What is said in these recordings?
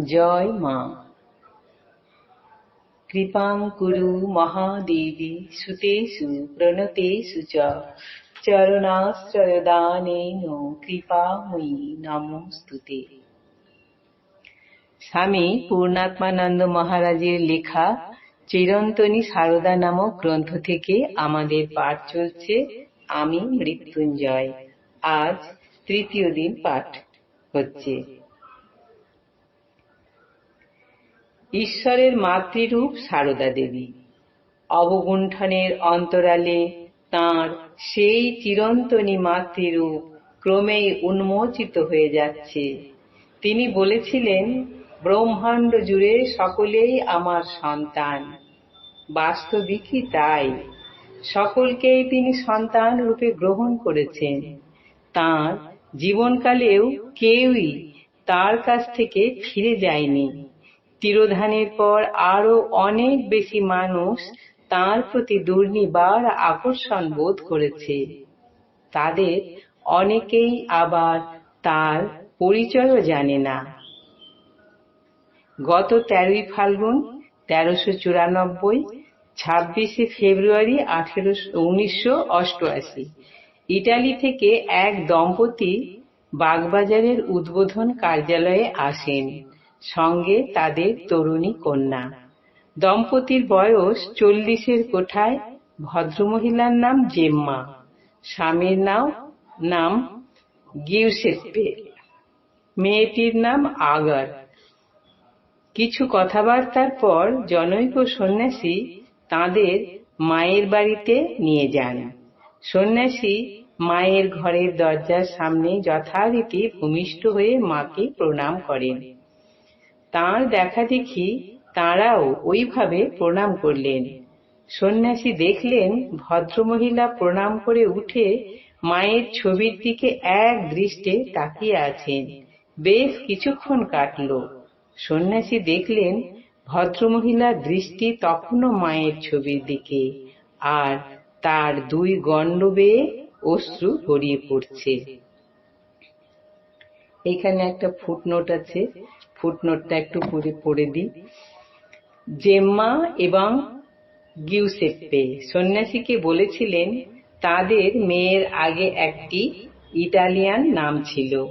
জয় মা। কৃপাং কুরু মহাদেবী, সুতেষু, প্রণতেষু চ। চরণাশ্রয়দানেন কৃপাময়ী নমস্তুতে স্বামী পূর্ণাত্মানন্দ মহারাজের লেখা চিরন্তনী সারদা নামক গ্রন্থ থেকে আমাদের পাঠ চলছে, আমি মৃত্যুঞ্জয়। আজ তৃতীয় দিন পাঠ হচ্ছে। ঈশ্বরের মাতৃরূপ সারদা দেবী। অবগুণ্ঠনের অন্তরালে তাঁর সেই চিরন্তনী মাতৃরূপ ক্রমেই উন্মোচিত হয়ে যাচ্ছে। তিনি বলেছিলেন, ব্রহ্মাণ্ড জুড়ে সকলেই আমার সন্তান। বাস্তবিকই তাই। সকলকেই তিনি সন্তান রূপে গ্রহণ করেছেন। তাঁর জীবনকালেও কেউই তার কাছ থেকে ফিরে যায়নি। তিরোধানের পর আরও অনেক বেশি মানুষ তার প্রতি দুর্নিবার আকর্ষণ বোধ করেছে। তাদের অনেকেই আবার তার পরিচয়ও জানে না। গত তেরোই ফাল্গুন তেরোশো চুরানব্বই, ছাব্বিশে ফেব্রুয়ারি আঠেরোশো, উনিশশো অষ্টআশি, ইটালি থেকে এক দম্পতি বাগবাজারের উদ্বোধন কার্যালয়ে আসেন। সঙ্গে তাদের তরুণী কন্যা। দম্পতির বয়স চল্লিশের কোঠায়, ভদ্রমহিলার নাম জেম্মা। স্বামীর নাম নাম গিউসেপ্পে। মেয়েটির নাম আগর। কিছু কথাবার্তার পর জনৈক সন্ন্যাসী তাদের মায়ের বাড়িতে নিয়ে যান। সন্ন্যাসী মায়ের ঘরের দরজার সামনে যথারীতি ভূমিষ্ঠ হয়ে মাকে প্রণাম করেন। তাঁর দেখা দেখি তাঁরাও ওইভাবে প্রণাম করলেন। সন্ন্যাসী দেখলেন ভদ্রমহিলা প্রণাম করে উঠে মায়ের ছবির দিকে এক দৃষ্টে তাকিয়ে আছেন। বেশ কিছুক্ষণ কাটল। সন্ন্যাসী দেখলেন ভদ্রমহিলার দৃষ্টি তখনও মায়ের ছবির দিকে, আর তার দুই গণ্ড বেয়ে অশ্রু গড়িয়ে পড়ছে। এখানে একটা ফুটনোট আছে। ফুটনোটটা একটু পড়ে দিই। জেম্মা এবং গিউসেপ্পে সন্ন্যাসীকে বলেছিলেন, তাদের মেয়ের আগে একটি ইটালিয়ান নাম ছিল।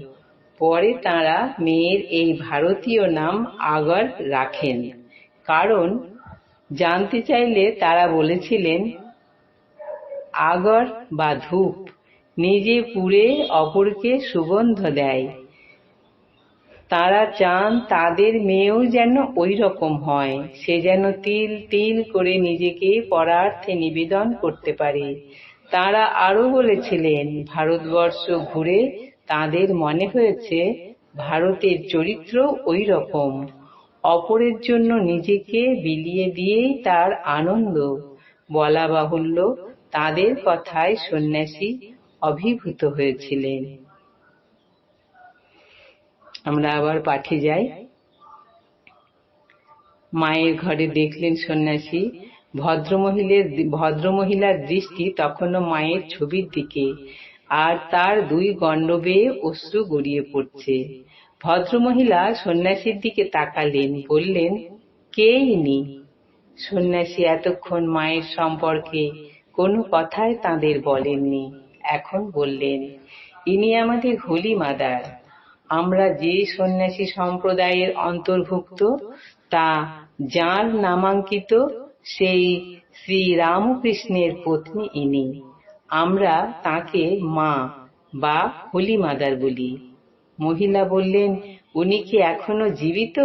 পরে তারা মেয়ের এই ভারতীয় নাম আগর রাখেন। কারণ জানতে চাইলে তারা বলেছিলেন, আগর বা ধূপ নিজে পুড়ে অপরকে সুগন্ধ দেয়। তারা চান তাদের মেয়েও যেন ওই রকম হয়। সে যেন তিল তিল করে নিজেকে পরার্থে নিবেদন করতে পারে। তারা আরও বলেছিলেন, ভারতবর্ষ ঘুরে তাদের মনে হয়েছে ভারতের চরিত্র ওই রকম অপরের জন্য নিজেকে বিলিয়ে দিয়েই তার আনন্দ। বলা বাহুল্য, তাদের কথায় সন্ন্যাসী অভিভূত হয়েছিলেন। আমরা আবার পাঠে যাই। মায়ের ঘরে দেখলেন সন্ন্যাসী ভদ্রমহিলের ভদ্রমহিলার দৃষ্টি তখনও মায়ের ছবির দিকে, আর তার দুই গণ্ড বেয়ে অশ্রু গড়িয়ে পড়ছে। ভদ্রমহিলা সন্ন্যাসীর দিকে তাকালেন, বললেন, কে ইনি? সন্ন্যাসী এতক্ষণ মায়ের সম্পর্কে কোনো কথাই তাদের বলেননি। এখন বললেন, ইনি আমাদের হোলি মাদার। আমরা যে সন্ন্যাসী সম্প্রদায়ের অন্তর্ভুক্ত, তা যার নামাঙ্কিত সেই শ্রী রামকৃষ্ণের পত্নী ইনি। আমরা তাকে মা বা হোলি মাদার বলি। মহিলা বললেন, উনি কি এখনও জীবিত?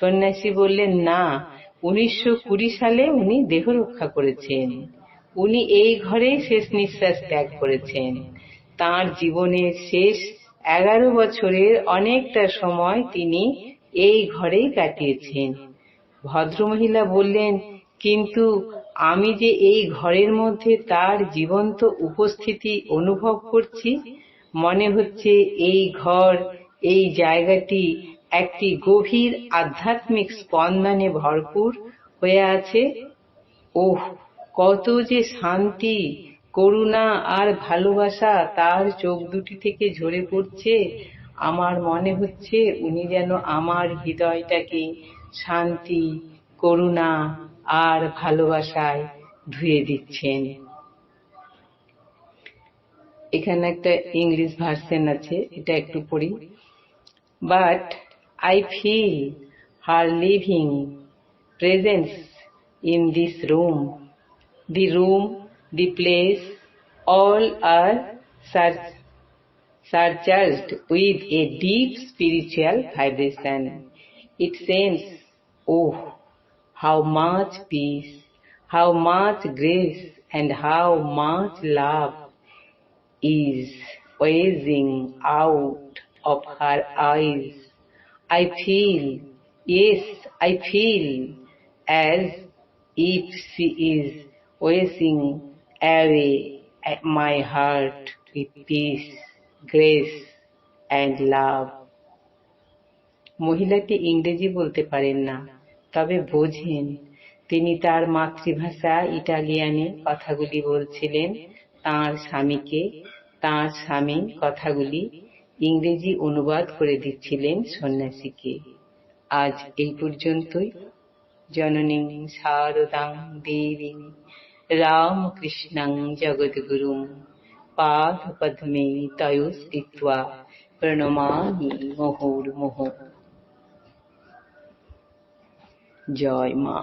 সন্ন্যাসী বললেন, না, উনিশশো কুড়ি সালে উনি দেহ রক্ষা করেছেন। উনি এই ঘরেই শেষ নিঃশ্বাস ত্যাগ করেছেন। তার জীবনের শেষ এগারো বছরের অনেকটা সময় তিনি এই ঘরেই কাটিয়েছেন। ভদ্রমহিলা বললেন, কিন্তু আমি যে এই ঘরের মধ্যে তার জীবন্ত উপস্থিতি অনুভব করছি, মনে হচ্ছে এই ঘর, এই জায়গাটি একটি গভীর আধ্যাত্মিক স্পন্দনে ভরপুর হয়ে আছে। ওহ, কত যে শান্তি! করুণা আর ভালোবাসা তার চোখ দুটি থেকে ঝরে পড়ছে। আমার মনে হচ্ছে উনি যেন আমার হৃদয়টাকে শান্তি করুণা আর ভালোবাসায় ধুয়ে দিচ্ছেন। এখানে একটা ইংলিশ ভার্সন আছে এটা একটু পড়ি। But I feel her living presence in this room. The room, the place, all are sur- surcharged with a deep spiritual vibration. It sends, oh, how much peace, how much grace, and how much love is oozing out of her eyes. I feel, yes, I feel as if she is washing away my heart with peace, grace, and love. মহিলাটি ইংরেজি বলতে পারেন না তবে বোঝেন তিনি তার মাতৃভাষা ইটালিয়ানে কথাগুলি বলছিলেন তার স্বামীকে তার স্বামী কথাগুলি ইংরেজি অনুবাদ করে দিচ্ছিলেন সন্ন্যাসীকে আজ এই পর্যন্তই জননী শারদাং দেবী রামকৃষ্ণং জগদ্গুরুং পাদপদ্মে তয়ো স্থিত্বা প্রণমামি মুহুর্মুহু জয় মা